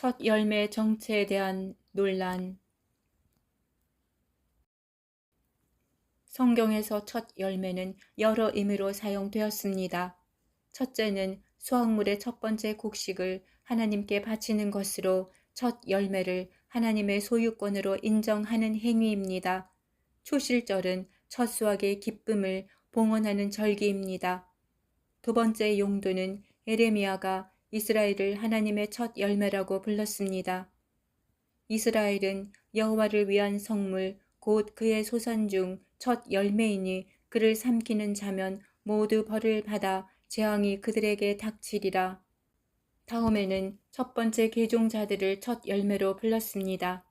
첫 열매 정체에 대한 논란 성경에서 첫 열매는 여러 의미로 사용되었습니다. 첫째는 수확물의 첫 번째 곡식을 하나님께 바치는 것으로 첫 열매를 하나님의 소유권으로 인정하는 행위입니다. 초실절은 첫 수확의 기쁨을 봉헌하는 절기입니다. 두 번째 용도는 에레미야가 이스라엘을 하나님의 첫 열매라고 불렀습니다. 이스라엘은 여호와를 위한 성물 곧 그의 소산 중 첫 열매이니 그를 삼키는 자면 모두 벌을 받아 재앙이 그들에게 닥치리라. 다음에는 첫 번째 개종자들을 첫 열매로 불렀습니다.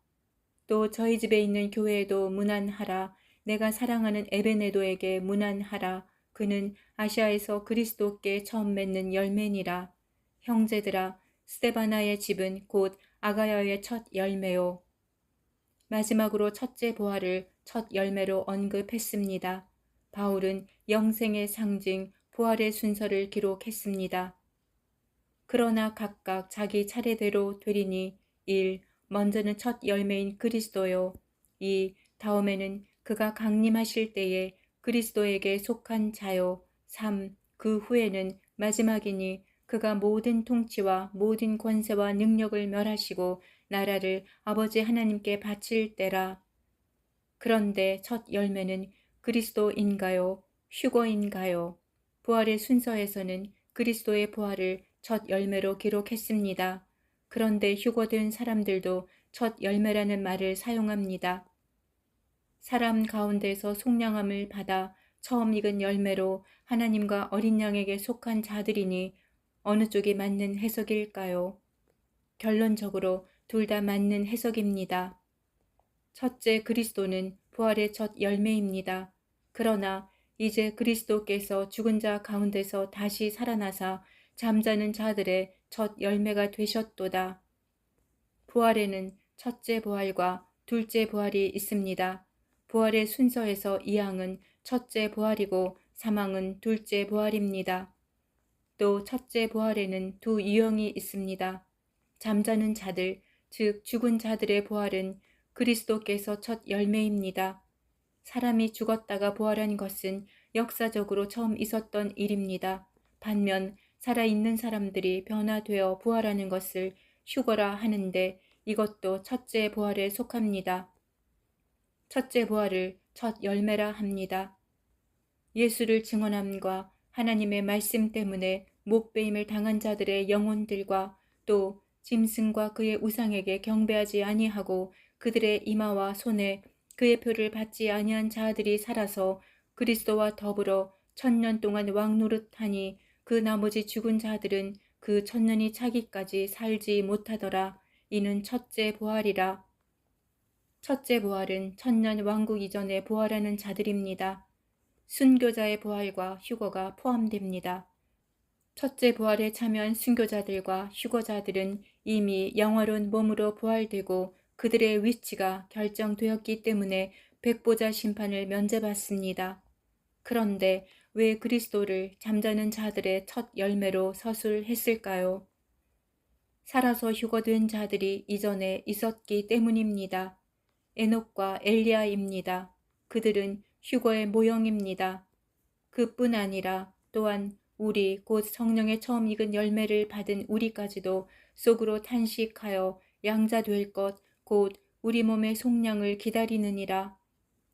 또 저희 집에 있는 교회에도 문안하라. 내가 사랑하는 에베네도에게 문안하라. 그는 아시아에서 그리스도께 처음 맺는 열매니라. 형제들아, 스테바나의 집은 곧 아가야의 첫 열매요. 마지막으로 첫째 보화를 첫 열매로 언급했습니다. 바울은 영생의 상징 부활의 순서를 기록했습니다. 그러나 각각 자기 차례대로 되리니 1. 먼저는 첫 열매인 그리스도요. 2. 다음에는 그가 강림하실 때에 그리스도에게 속한 자요. 3. 그 후에는 마지막이니 그가 모든 통치와 모든 권세와 능력을 멸하시고 나라를 아버지 하나님께 바칠 때라. 그런데 첫 열매는 그리스도인가요? 휴거인가요? 부활의 순서에서는 그리스도의 부활을 첫 열매로 기록했습니다. 그런데 휴거된 사람들도 첫 열매라는 말을 사용합니다. 사람 가운데서 속량함을 받아 처음 익은 열매로 하나님과 어린 양에게 속한 자들이니 어느 쪽이 맞는 해석일까요? 결론적으로 둘 다 맞는 해석입니다. 첫째 그리스도는 부활의 첫 열매입니다. 그러나 이제 그리스도께서 죽은 자 가운데서 다시 살아나사 잠자는 자들의 첫 열매가 되셨도다. 부활에는 첫째 부활과 둘째 부활이 있습니다. 부활의 순서에서 이항은 첫째 부활이고 사망은 둘째 부활입니다. 또 첫째 부활에는 두 유형이 있습니다. 잠자는 자들, 즉 죽은 자들의 부활은 그리스도께서 첫 열매입니다. 사람이 죽었다가 부활한 것은 역사적으로 처음 있었던 일입니다. 반면 살아있는 사람들이 변화되어 부활하는 것을 휴거라 하는데 이것도 첫째 부활에 속합니다. 첫째 부활을 첫 열매라 합니다. 예수를 증언함과 하나님의 말씀 때문에 목배임을 당한 자들의 영혼들과 또 짐승과 그의 우상에게 경배하지 아니하고 그들의 이마와 손에 그의 표를 받지 아니한 자들이 살아서 그리스도와 더불어 천년 동안 왕노릇하니 그 나머지 죽은 자들은 그 천년이 차기까지 살지 못하더라. 이는 첫째 부활이라. 첫째 부활은 천년 왕국 이전에 부활하는 자들입니다. 순교자의 부활과 휴거가 포함됩니다. 첫째 부활에 참여한 순교자들과 휴거자들은 이미 영화로운 몸으로 부활되고 그들의 위치가 결정되었기 때문에 백보자 심판을 면제받습니다. 그런데 왜 그리스도를 잠자는 자들의 첫 열매로 서술했을까요? 살아서 휴거된 자들이 이전에 있었기 때문입니다. 에녹과 엘리야입니다. 그들은 휴거의 모형입니다. 그뿐 아니라 또한 우리 곧 성령의 처음 익은 열매를 받은 우리까지도 속으로 탄식하여 양자 될 것 곧 우리 몸의 속량을 기다리느니라.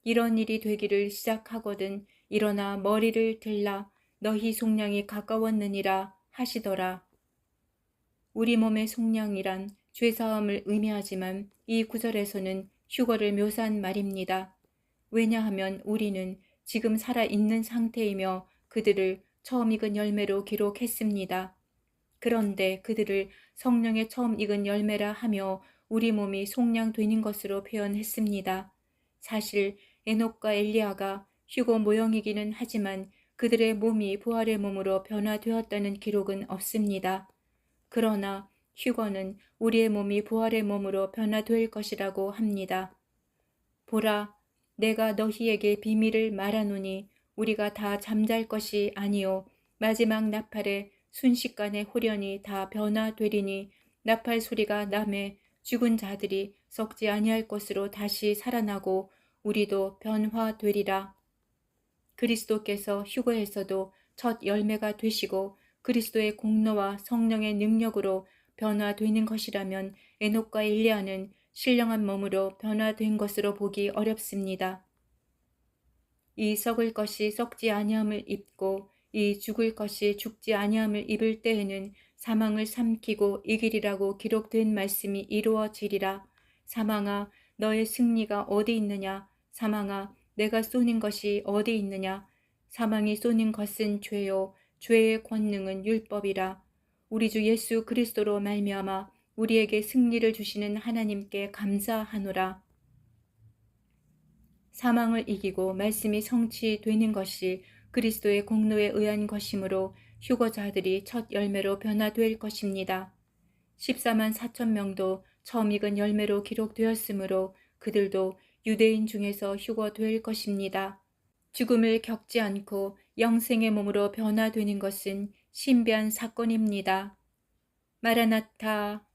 이런 일이 되기를 시작하거든 일어나 머리를 들라 너희 속량이 가까웠느니라 하시더라. 우리 몸의 속량이란 죄사함을 의미하지만 이 구절에서는 휴거를 묘사한 말입니다. 왜냐하면 우리는 지금 살아있는 상태이며 그들을 처음 익은 열매로 기록했습니다. 그런데 그들을 성령의 처음 익은 열매라 하며 우리 몸이 속량되는 것으로 표현했습니다. 사실 에녹과 엘리야가 휴고 모형이기는 하지만 그들의 몸이 부활의 몸으로 변화되었다는 기록은 없습니다. 그러나 휴거는 우리의 몸이 부활의 몸으로 변화될 것이라고 합니다. 보라, 내가 너희에게 비밀을 말하노니 우리가 다 잠잘 것이 아니요 마지막 나팔에 순식간에 호련히 다 변화되리니 나팔 소리가 남에 죽은 자들이 썩지 아니할 것으로 다시 살아나고 우리도 변화되리라. 그리스도께서 휴거에서도 첫 열매가 되시고 그리스도의 공로와 성령의 능력으로 변화되는 것이라면 에녹과 일리아는 신령한 몸으로 변화된 것으로 보기 어렵습니다. 이 썩을 것이 썩지 아니함을 입고 이 죽을 것이 죽지 아니함을 입을 때에는 사망을 삼키고 이기리라고 기록된 말씀이 이루어지리라. 사망아 너의 승리가 어디 있느냐? 사망아 내가 쏘는 것이 어디 있느냐? 사망이 쏘는 것은 죄요 죄의 권능은 율법이라. 우리 주 예수 그리스도로 말미암아 우리에게 승리를 주시는 하나님께 감사하노라. 사망을 이기고 말씀이 성취되는 것이 그리스도의 공로에 의한 것이므로 휴거자들이 첫 열매로 변화될 것입니다. 14만 4천 명도 처음 익은 열매로 기록되었으므로 그들도 유대인 중에서 휴거될 것입니다. 죽음을 겪지 않고 영생의 몸으로 변화되는 것은 신비한 사건입니다. 마라나타